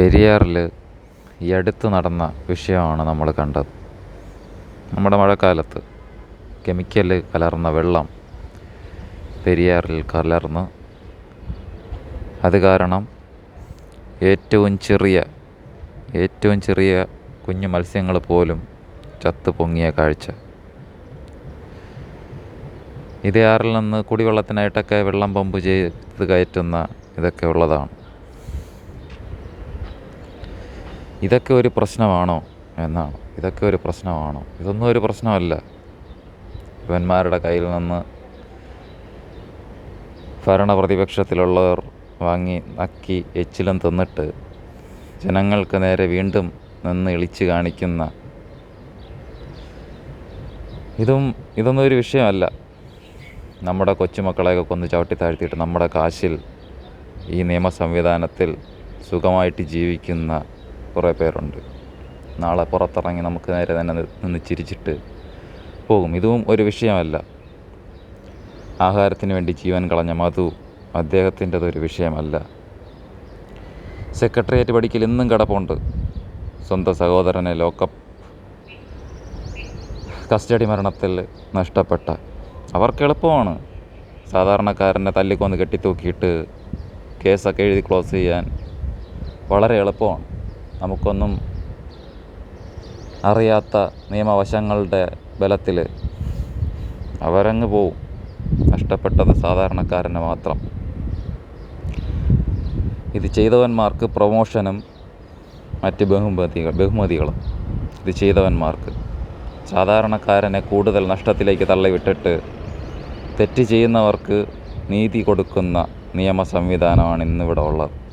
പെരിയാറിൽ ഈ അടുത്ത് നടന്ന വിഷയമാണ് നമ്മൾ കണ്ടത്. നമ്മുടെ മഴക്കാലത്ത് കെമിക്കൽ കലർന്ന വെള്ളം പെരിയാറിൽ കലർന്ന് അത് കാരണം ഏറ്റവും ചെറിയ ഏറ്റവും ചെറിയ കുഞ്ഞു മത്സ്യങ്ങൾ പോലും ചത്തു പൊങ്ങിയ കാഴ്ച. ഇതേ ആറിൽ നിന്ന് കുടിവെള്ളത്തിനായിട്ടൊക്കെ വെള്ളം പമ്പ് ചെയ്ത് കയറ്റുന്ന ഇതൊക്കെ ഉള്ളതാണ്. ഇതൊക്കെ ഒരു പ്രശ്നമാണോ എന്നാണ്. ഇതൊക്കെ ഒരു പ്രശ്നമാണോ? ഇതൊന്നും ഒരു പ്രശ്നമല്ല. ഇവന്മാരുടെ കയ്യിൽ നിന്ന് ഭരണപ്രതിപക്ഷത്തിലുള്ളവർ വാങ്ങി നക്കി എച്ചിലും തിന്നിട്ട് ജനങ്ങൾക്ക് നേരെ വീണ്ടും നിന്ന് ഇളിച്ച് കാണിക്കുന്ന ഇതും ഇതൊന്നും ഒരു വിഷയമല്ല. നമ്മുടെ കൊച്ചുമക്കളെയൊക്കെ കൊന്ന് ചവിട്ടി താഴ്ത്തിയിട്ട് നമ്മുടെ കാശിൽ ഈ നിയമ സംവിധാനത്തിൽ സുഖമായിട്ട് ജീവിക്കുന്ന കുറേ പേരുണ്ട്. നാളെ പുറത്തിറങ്ങി നമുക്ക് നേരെ തന്നെ നിന്ന് ചിരിച്ചിട്ട് പോകും. ഇതും ഒരു വിഷയമല്ല. ആഹാരത്തിന് വേണ്ടി ജീവൻ കളഞ്ഞ മധു അദ്ദേഹത്തിന്റെതൊരു വിഷയമല്ല. സെക്രട്ടേറിയറ്റ് പഠിക്കൽ ഇന്നും കിടപ്പുണ്ട്. സ്വന്തം സഹോദരനെ ലോക്കപ്പ് കസ്റ്റഡി മരണത്തിൽ നഷ്ടപ്പെട്ട. അവർക്ക് എളുപ്പമാണ്. സാധാരണക്കാരനെ തല്ലിക്കൊന്ന് കെട്ടിത്തൂക്കിയിട്ട് കേസൊക്കെ എഴുതി ക്ലോസ് ചെയ്യാൻ വളരെ എളുപ്പമാണ്. നമുക്കൊന്നും അറിയാത്ത നിയമവശങ്ങളുടെ ബലത്തിൽ അവരങ്ങ് പോവും. നഷ്ടപ്പെട്ടത് സാധാരണക്കാരന് മാത്രം. ഇത് ചെയ്തവന്മാർക്ക് പ്രൊമോഷനും മറ്റ് ബഹുമതികൾ ബഹുമതികളും ഇത് ചെയ്തവന്മാർക്ക്. സാധാരണക്കാരനെ കൂടുതൽ നഷ്ടത്തിലേക്ക് തള്ളിവിട്ടിട്ട് തെറ്റ് ചെയ്യുന്നവർക്ക് നീതി കൊടുക്കുന്ന നിയമ സംവിധാനമാണ് ഇന്നിവിടെ ഉള്ളത്.